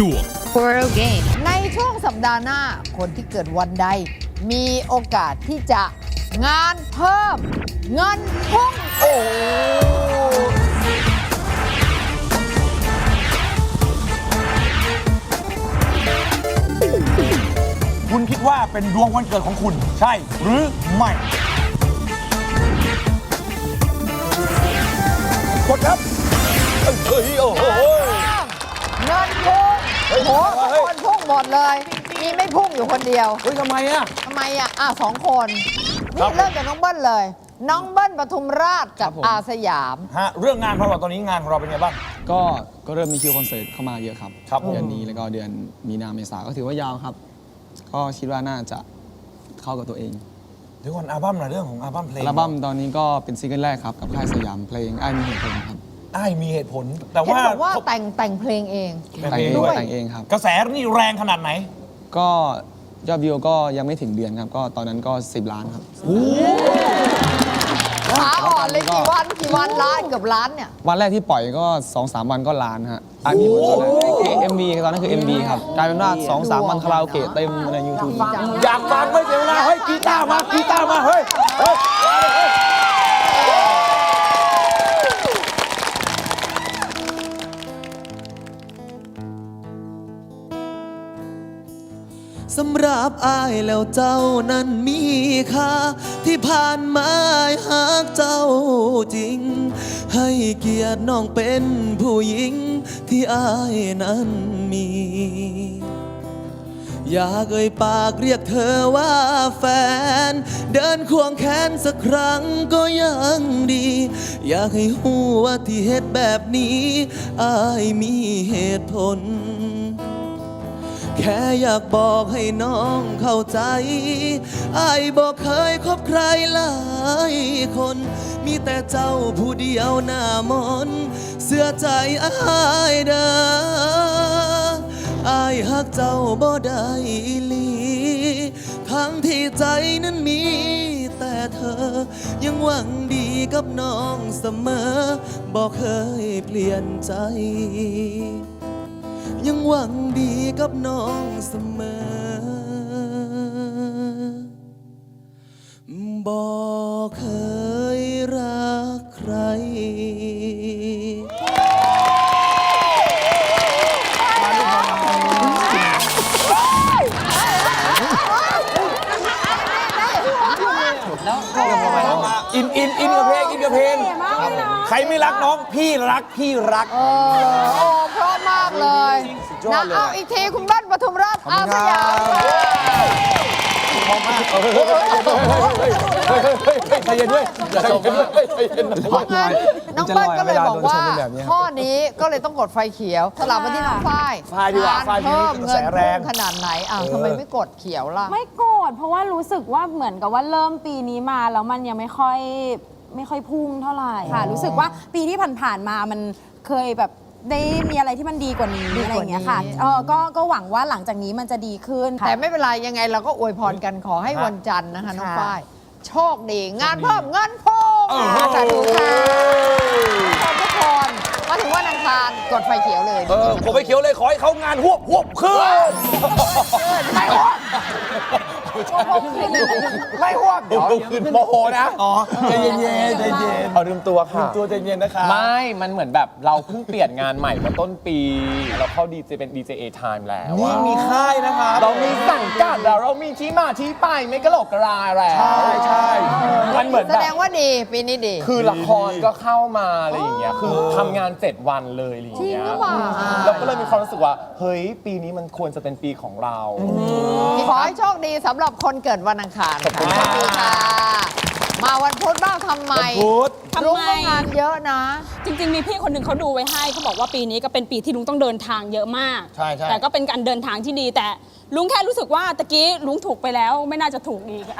ดวง World Game ในช่วงสัปดาห์หน้า คนที่เกิดวันใด มีโอกาสที่จะงานเพิ่ม เงินพุ่งโอ้คุณคิดว่าเป็นดวงวันเกิดของคุณใช่หรือไม่กดครับเอ้ยเฮ้ยโอ้โห มดเลย มีไม่พุ่งอยู่คนเดียวเฮ้ยทำไมอะ ทำไมอะอะสองคนครันี่บเริ่มจากน้องเบิ้ลเลย น้องเบิ้ลปทุมราชกับครับผม อาสยาม ฮะ เรื่องงานของเราตอนนี้งานของเราเป็นไงบ้าง ก็ก็เริ่มมีคิวคอนเสิร์ตเข้ามาเยอะครับ ครับผม เดือนนี้แล้วก็เดือนมีนาเมษาก็ถือว่ายาวครับ ก็คิดว่าน่าจะเข้ากับตัวเองเดี๋ยวก่อนอัลบั้มหน่อยเรื่องของอัลบั้มเพลงอัลบั้มตอนนี้ก็เป็นซิงเกิลแรกครับ กับค่ายสยามเพลงไอ้ายมีเหตุผลครับ อ้ายมีเหตุผล แต่เห็นว่าบอกว่าแต่งแต่งเพลงเอง แต่งแต่งเอเองงด้วยแต่งเองครับ กระแสนี่แรงขนาดไหนก็ยอดวิวก็ยังไม่ถึงเดือนครับ ก็ตอนนั้นก็ 10 ล้านครับ ขาอ่อนเลยกี่วันกี่วันล้านเกือบล้านเนี่ย วันแรกที่ปล่อยก็2อสวันก็ล้านฮะไอ้ายมีเหตุผลตอนนั้นคือ MV ตอนนั้นคือ MV ครับกลายเป็นว่า2อสวันคาราโอเกะเต็มใน YouTube อยากฟังไม่เสียเวลาเฮ้ยกีตาร์มากีตาร์มาเฮ้ยเฮ้ย รับอายแล้วเจ้านั้นมีค่าที่ผ่านมาหากเจ้าจริง ให้เกียรติน้องเป็นผู้หญิงที่อายนั้นมี อยากเอ่ยปากเรียกเธอว่าแฟน เดินควงแขนสักครั้งก็ยังดี อยากให้หูว่าที่เหตุแบบนี้ อายมีเหตุผล แค่อยากบอกให้น้องเข้าใจไอ้บอกเคยคบใครหลายคน มีแต่เจ้าผู้เดียวหน้ามน เสื้อใจอายเด้ออายหักเจ้าบ่ได้อีหลีทั้งที่ใจนั้นมีแต่เธอ ยังหวังดีกับน้องเสมอ บอกเคยเปลี่ยนใจ ยังหวังดีกับน้องเสมอ บอกเคยรักใคร อินอินอินกับเพลงอินกับเพลง ใครไม่รักน้องพี่รักพี่รัก โอ้เพราะ เลยยอนะดเลย เอาอีกทีคุณเบิ้ลปทุมราชอาสยามค่ะใจเย็นด้วยใจเย็นด้วยใจเย็นด้วยเพราะงั้นน้องเบิ้ลก็เลยบอกว่าเวลาโดนชมเป็นแบบนี้ครับข้อนี้ก็เลยต้องกดไฟเขียว สลับมาที่น้องฝ้ายฝ้ายดีกว่าฝ้ายเพิ่มมีกระเงิแสนแรงพุ่งขนาดไหนอะทำไมไม่กดเขียวล่ะ ไม่โกรธเพราะว่ารู้สึกว่าเหมือนกับว่าเริ่มปีนี้มาแล้วมันยังไม่ค่อยไม่ค่อยพุ่งเท่าไหร่ค่ะ รู้สึกว่าปีที่ผ่านๆมามันเคยแบบ ได้มีอะไรที่มันดีกว่านี้ดีกว่านี้อะไรอย่างเงี้ยค่ะเออก็ก็หวังว่าหลังจากนี้มันจะดีขึ้นค่ะ แต่ไม่เป็นไรยังไงเราก็อวยพรกันขอให้วันจันทร์นะคะน้องค่ะ ฝ้ายโชคดีงานเพิ่มเงินพุ่งสาธุค่ะขอบทุกคนมาถึงวันอังคารกดไฟเขียวเลยเออผมไปเขียวเลยขอให้เขางานหวบหวบขึ้นไม่หวบ ไม่หวบเดี๋ยวขึ้นโมโหนะ อ๋อใจเย็นๆใจเย็นเอาลืมตัวค่ะ ตัวใจเย็นนะคะ ไม่ มันเหมือนแบบเราเพิ่งเปลี่ยนงานใหม่เมื่อต้นปี เราเข้าดีเจเป็น DJ A Time แล้วนี่อะมีค่ายนะครับเรามีสังกัดแล้วเรามีที่มาที่ไปไม่กระโหลกกระลาแล้วใช่ใช่มันเหมือนแสแบดงบว่าดีปีนี้ดี คือละครก็เข้ามาอะไรอย่างเงี้ย คือทำงาน 7 วันเลยอะไรอย่างเงี้ยจริงหรือเปล่า เราก็เลยมีความรู้สึกว่า เฮ้ย ปีนี้มันควรจะเป็นปีของเรา ขอให้โชคดีสำหรับคนเกิดวันอังคารค่ะสวัสดีค่ะ มาวันพุธบ้างทำไม พุธ รุ้งก็งานเยอะนะ จริงๆ มีพี่คนหนึ่งเขาดูไว้ให้เขาบอกว่าปีนี้ก็เป็นปีที่ลุงต้องเดินทางเยอะมาก ใช่ใช่ แต่ก็เป็นการเดินทางที่ดี แต่ลุงแค่รู้สึกว่าตะกี้ลุงถูกไปแล้วไม่น่าจะถูกอีกอะ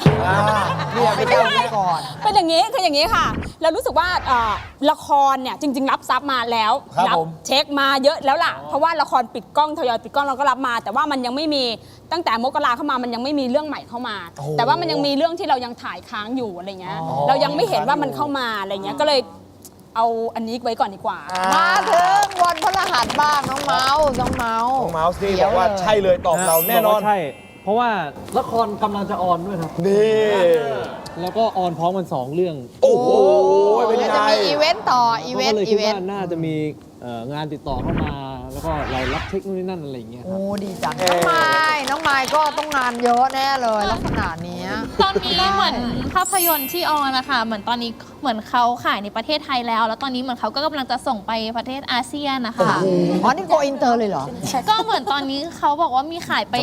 เนี่ยไปเล่าไว้ก่อน เป็นอย่างนี้คืออย่างนี้ค่ะ เรารู้สึกว่าเอ่อละครเนี่ยจริง ๆ รับซับมาแล้วครับรัผม เช็คมาเยอะแล้วล่ะ เพราะว่าละครปิดกล้องทยอยปิดกล้องเราก็รับมา แต่ว่ามันยังไม่มีตั้งแต่มกราเข้ามามันยังไม่มีเรื่องใหม่เข้ามา แต่ว่ามันยังมีเรื่องที่เรายังถ่ายค้างอยู่อะไรเงี้ยเรายังไม่เห็นว่ามันเข้ามาอะไรเงี้ยก็เลยเอาอันนี้ไว้ก่อนดีกว่า มาถึงวันพฤหัสบ้างน้องเมาส์น้องเมาส์ น้องเมาส์นี่เดี๋บยอกว่าเลยใช่เลยตอบเราแน่นอนบกว่ใช่ เพราะว่าละครกำลังจะออนด้วยครับ นี่ แล้วก็ออนพร้อมกันสองเรื่อง โอ้โหเป็นเดี๋ยวไงจะมีอีเวนต์ต่ออีเขาเวนก็ต์เลยอีคิดเวนว่าต์น่าจะมี เอ่องานติดต่อเข้ามา แล้วก็เรารับเช็คนู่นนี่นั่นอะไรอย่างเงี้ยคโอ้รับดีจังน้องไม้น้องไม้ก็ต้องงานเยอะแน่เลยลักษณะเนี้ย ตอนนี้เหมือนภาพยนตร์ที่ออนนะคะเหมือนตอนนี้เหมือนเขาขายในประเทศไทยแล้ว แล้วตอนนี้เหมือนเขาก็กำลังจะส่งไปประเทศอาเซียนนะคะ อ๋อ นี่โกอินเตอร์เลยเหรอ ก็เหมือนตอนนี้เขาบอกว่ามีขายไป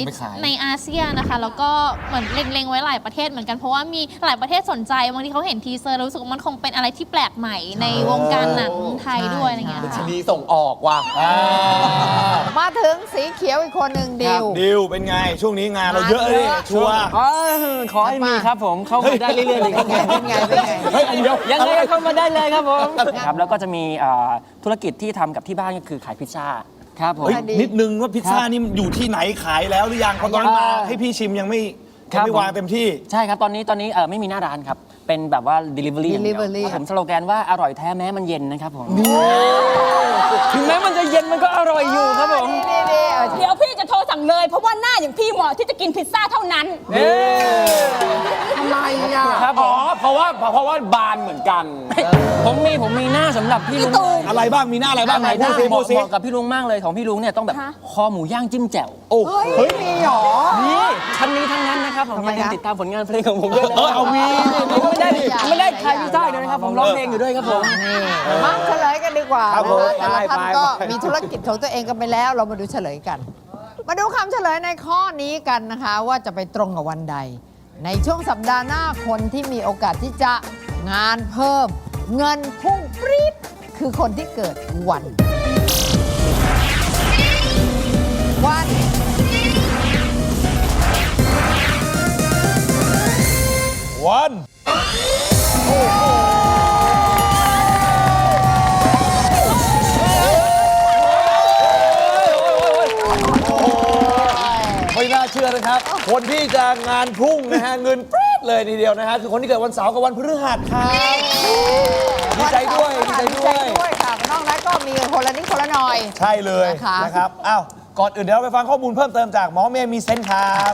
ในอาเซียนนะคะ แล้วก็เหมือนเล็งๆไว้หลายประเทศเหมือนกันเพราะว่ามีหลายประเทศสนใจบางทีเขาเห็นทีเซอร์แล้วรู้สึกว่ามันคงเป็นอะไรที่แปลกใหม่ในวงการหนังไทยด้วยอะไรเงี้ยใช่ค่ะดีส่งออกว่ะมาถึงสีเขียวอีกคนหนึ่งดิว ดิวเป็นไง ช่วงนี้งานเราเยอะเลยงานเยอะชัวร์ อ๋อขอให้มีครับผมเข้ามาได้เรื่อยๆเลยครับผมเป็นไงเป็นไงเฮ้ยอันเดียว ยังไงก็เข้ามาได้เลยครับผมครับแล้วก็จะมีอ่าธุรกิจที่ทำกับที่บ้านก็คือขายพิซซ่าครับผม เฮ้ยนิดนึงว่าพิซซ่านี่มันอยู่ที่ไหนขายแล้วหรือยังเพราะตอนนั้นมาอ่าให้พี่ชิมยังไม่ครัยังบ ไม่วางเต็มที่ ใช่ครับ ตอนนี้ตอนนี้เอ่อไม่มีหน้าร้านครับ เป็นแบบว่า delivery อย่างเดียว Delivery ครับผมสโลแกนว่าอร่อยแท้แม้มันเย็นนะครับผม ถึงแม้มันจะเย็นมันก็อร่อยอยู่ครับผมนี่นี่เออเดี๋ยวพี่จะโทรสั่งเลย เพราะว่าหน้าอย่างพี่เหมาะที่จะกินพิซซ่าเท่านั้นทำไมอะครับผอ๋อม เพราะว่าเพราะว่าบานเหมือนกัน ผมมีผมมีหน้าสำหรับพี่ลุงอะไรบ้างมีหน้าอะไรบ้างไหนพูดซิเหพูมาะดซิเหมาะกับพี่ลุงมากเลยของพี่ลุงเนี่ยต้องแบบฮะคอหมูย่างจิ้มแจ่วโอ้เฮ้ยมีเหรอ นี่ทั้งนี้ทั้งนั้นนะครับผมทำไมอย่าลืมคะติดตามผลงานเพลงของผมด้วยนะเออเอามีไม่ได้ไม่ได้ขายพิซซ่าอย่างเดียวนะครับผมร้องเพลงอยู่ด้วยครับผมนี่มาเฉลยกันดีกว่าครับนะผมคะแต่ละท่านไปก็ไป มีธุรกิจของตัวเองกันไปแล้ว เรามาดูเฉลยกัน มาดูคำเฉลยในข้อนี้กันนะคะ ว่าจะไปตรงกับวันใด ในช่วงสัปดาห์หน้าคนที่มีโอกาสที่จะงานเพิ่ม เงินพุ่งปรี๊ดคือคนที่เกิดวัน วัน วันไม่น่าเชื่อนะครับ คนที่จะงานพุ่งนะฮะเงินปรี๊ดเลยทีเดียวนะฮะคือคนที่เกิดวันเสาร์กับวันพฤหัสครับดีใจด้วยดีใจดีด้ใจวย ด้วยค่ะนอกนั้นก็มีคนละนิดคนละหน่อย ใช่เลยนะคะ นะครับ อ้าว ก่อนอื่นเดี๋ยวเราไปฟังข้อมูลเพิ่มเติมจากหมอเมย์มีเซนส์ครับ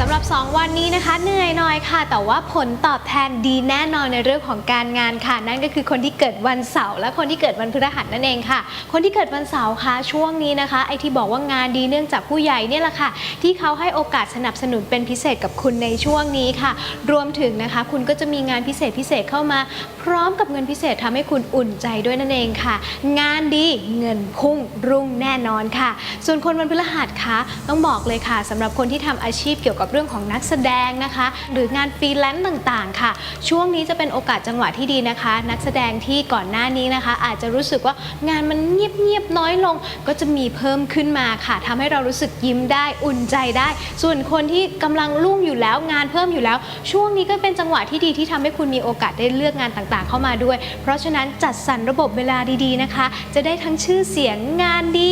สำหรับ 2 วันนี้นะคะ เหนื่อยหน่อยค่ะ แต่ว่าผลตอบแทนดีแน่นอนในเรื่องของการงานค่ะ นั่นก็คือคนที่เกิดวันเสาร์และคนที่เกิดวันพฤหัสนั่นเองค่ะ คนที่เกิดวันเสาร์ค่ะช่วงนี้นะคะไอที่บอกว่างานดีเนื่องจากผู้ใหญ่เนี่ยแหละค่ะ ที่เขาให้โอกาสสนับสนุนเป็นพิเศษกับคุณในช่วงนี้ค่ะ รวมถึงนะคะ คุณก็จะมีงานพิเศษพิเศษเข้ามา พร้อมกับเงินพิเศษทำให้คุณอุ่นใจด้วยนั่นเองค่ะ งานดีเงินพุ่งรุ่งแน่นอนค่ะ ส่วนคนวันพฤหัสคะต้องบอกเลยค่ะสำหรับคนที่ทำอาชีพเกี่ยวกับเรื่องของนักแสดงนะคะ หรืองานฟรีแลนซ์ต่างๆ ค่ะ ช่วงนี้จะเป็นโอกาสจังหวะที่ดีนะคะ นักแสดงที่ก่อนหน้านี้นะคะ อาจจะรู้สึกว่างานมันเงียบๆน้อยลง ก็จะมีเพิ่มขึ้นมาค่ะทำให้เรารู้สึกยิ้มได้อุ่นใจได้ ส่วนคนที่กำลังรุ่งอยู่แล้วงานเพิ่มอยู่แล้ว ช่วงนี้ก็เป็นจังหวะที่ดีที่ทำให้คุณมีโอกาสได้เลือกงานต่างๆ เข้ามาด้วย เพราะฉะนั้นจัดสรรระบบเวลาดีๆนะคะ จะได้ทั้งชื่อเสียงงานดี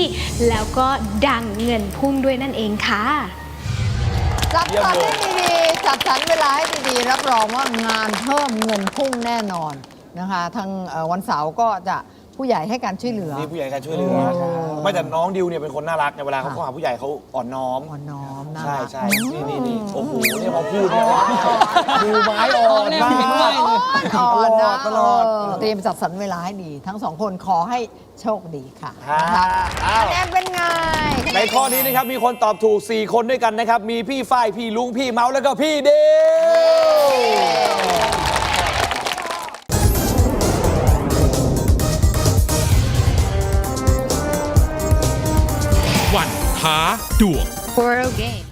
แล้วก็ดังเงินพุ่งด้วยนั่นเองค่ะ จัดสรรให้ดีๆจัดสรรเวลาให้ดีๆ รับรองว่างานเพิ่มเงินพุ่งแน่นอนนะคะทางเอ่อวันเสาร์ก็จะผู้ใหญ่ให้การช่วยเหลือ นี่ผู้ใหญ่การช่วยเหลือไม่แต่น้องดิวเนี่ยเป็นคนน่ารักในเวลาเขาเข้าหาผู้ใหญ่เขาอ่อนน้อม อ่อนน้อมน่าใช่รักใช่นี่นี่นี่โอ้โหเนี่ยพอพูดเนี่ยดูไม้อ่อนเนี่ยมากเห็นไว้เลยอ่อนนะตลอด เเตรียมจัดสรรเวลาให้ดี ทั้งสองคนขอให้โชคดีค่ะฮะนะคะอ้าว คะแนนเป็นไง ในข้อนี้นะครับมีคนตอบถูก 4 คนด้วยกันนะครับ มีพี่ฝ้ายพี่ลุงพี่เมาส์แล้วก็พี่เดว วันท้าดวง World Game